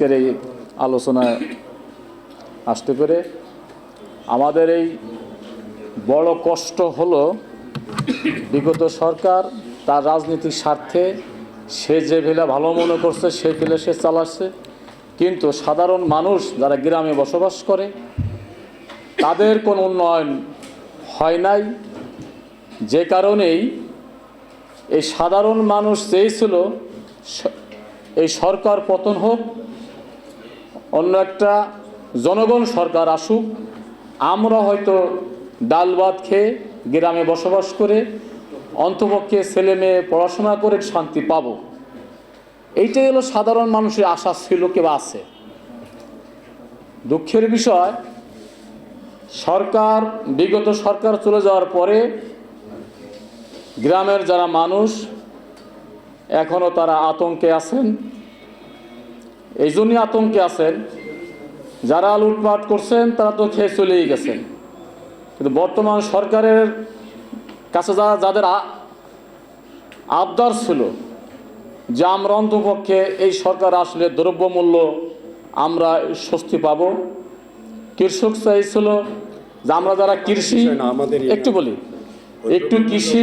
আজকের এই আলোচনায় আসতে পেরে আমাদের এই বড় কষ্ট হলো বিগত সরকার তার রাজনীতির স্বার্থে সে যে ভেলা ভালো মনে করছে, সে ভেলে সে চালাচ্ছে। কিন্তু সাধারণ মানুষ যারা গ্রামে বসবাস করে, তাদের কোনো উন্নয়ন হয় নাই। যে কারণেই এই সাধারণ মানুষ চেয়েছিল এই সরকার পতন হোক অন্য একটা জনগণ সরকার আসুক, আমরা হয়তো ডাল ভাত খেয়ে গ্রামে বসবাস করে অন্তপক্ষে ছেলে মেয়ে পড়াশোনা করে শান্তি পাব। এইটাই হলো সাধারণ মানুষের আশা ছিল কেবা আছে। দুঃখের বিষয়, সরকার, বিগত সরকার চলে যাওয়ার পরে গ্রামের যারা মানুষ এখনও তারা আতঙ্কে আছেন। এই জন্যই আতঙ্কে আছেন। যারা লুটপাট করছেন তারা তো খেয়ে চলেই গেছেন। কিন্তু বর্তমান সরকারের কাছে যারা যাদের আবদার ছিল যে আমরা অন্তপক্ষে এই সরকার আসলে দ্রব্যমূল্য আমরা স্বস্তি পাব। কৃষক চাইছিল যে আমরা যারা কৃষি আমাদের একটু বলি একটু কৃষি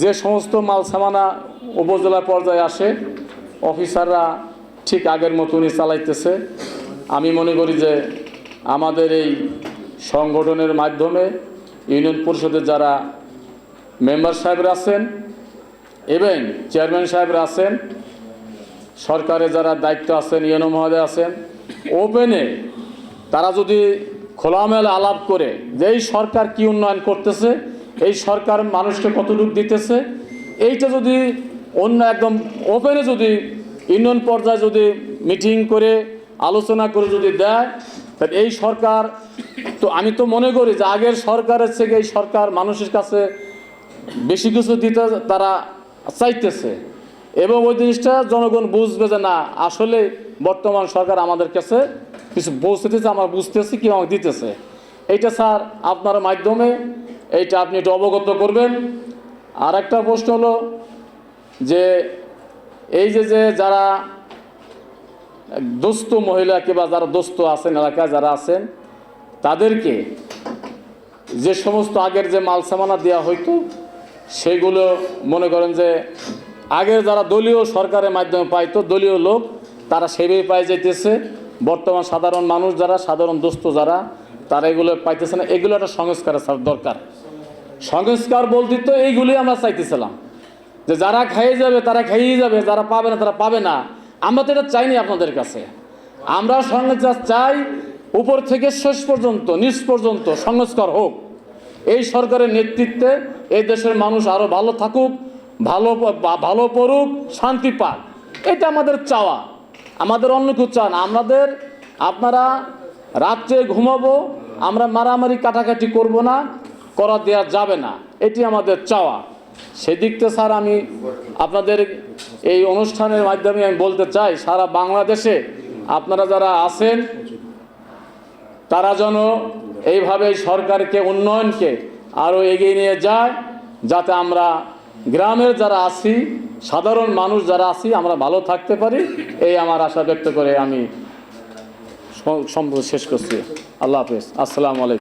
যে সমস্ত মাল সামানা উপজেলা পর্যায়ে আসে অফিসাররা ঠিক আগের মতনই চালাইতেছে। আমি মনে করি যে আমাদের এই সংগঠনের মাধ্যমে ইউনিয়ন পরিষদের যারা মেম্বার সাহেবরা আছেন, এবং চেয়ারম্যান সাহেবরা আছেন সরকারে যারা দায়িত্ব আছেন ইউনো মহোদয় আছেন, ওপেনে তারা যদি খোলামেলা আলাপ করে যে এই সরকার কি উন্নয়ন করতেছে, এই সরকার মানুষকে কতটুকু দিতেছে, এইটা যদি অন্য একদম ওপেনে যদি ইউনিয়ন পর্যায়ে যদি মিটিং করে, আলোচনা করে যদি দেয়, তাহলে এই সরকার, তো আমি তো মনে করি যে আগের সরকারের থেকে এই সরকার মানুষের কাছে বেশি কিছু দিতে তারা চাইতেছে। এবং ওই জিনিসটা জনগণ বুঝবে যে না, আসলে বর্তমান সরকার আমাদের কাছে কিছু পৌঁছতেছে আমার বুঝতেছি, কি আমাকে দিতেছে। এইটা স্যার আপনার মাধ্যমে, এইটা আপনি একটু অবগত করবেন। আর একটা প্রশ্ন হলো যে এই যে যে যারা দোস্ত মহিলা কিংবা যারা দোস্ত আছেন, এলাকায় যারা আছেন, তাদেরকে যে সমস্ত আগের যে মাল সামানা দেওয়া হইতো, সেগুলো মনে করেন যে আগের যারা দলীয় সরকারের মাধ্যমে পাইতো, দলীয় লোক, তারা সেভাবে পাই যাইতেছে। বর্তমান সাধারণ মানুষ যারা, সাধারণ দোস্ত যারা, তারা এগুলো পাইতেছে না। এগুলো একটা সংস্কারের দরকার। সংস্কার বলতে তো এইগুলি আমরা চাইতেছিলাম। যে যারা খাইয়ে যাবে, তারা খাইয়ে যাবে, যারা পাবে না, তারা পাবে না। আমরা তো এটা চাইনি আপনাদের কাছে। আমরা সংস্কার চাই উপর থেকে শেষ পর্যন্ত, নিচ পর্যন্ত সংস্কার হোক। এই সরকারের নেতৃত্বে এই দেশের মানুষ আরও ভালো থাকুক, ভালো ভালো পড়ুক, শান্তি পাক। এটা আমাদের চাওয়া। আমাদের অন্য কিছু চান আমাদের, আপনারা রাত্রে ঘুমাবো, আমরা মারামারি কাটাকাটি করব না, করা দেওয়া যাবে না। এটি আমাদের চাওয়া। সেদিকতে স্যার আমি আপনাদের এই অনুষ্ঠানের মাধ্যমে আমি বলতে চাই, সারা বাংলাদেশে আপনারা যারা আছেন, তারা যেন এইভাবে সরকারকে, উন্নয়নকে আরও এগিয়ে নিয়ে যায়, যাতে আমরা গ্রামের যারা আছি, সাধারণ মানুষ যারা আছি, আমরা ভালো থাকতে পারি। এই আমার আশা ব্যক্ত করে আমি শেষ করছি। আল্লাহ হাফেজ। আসসালামু আলাইকুম।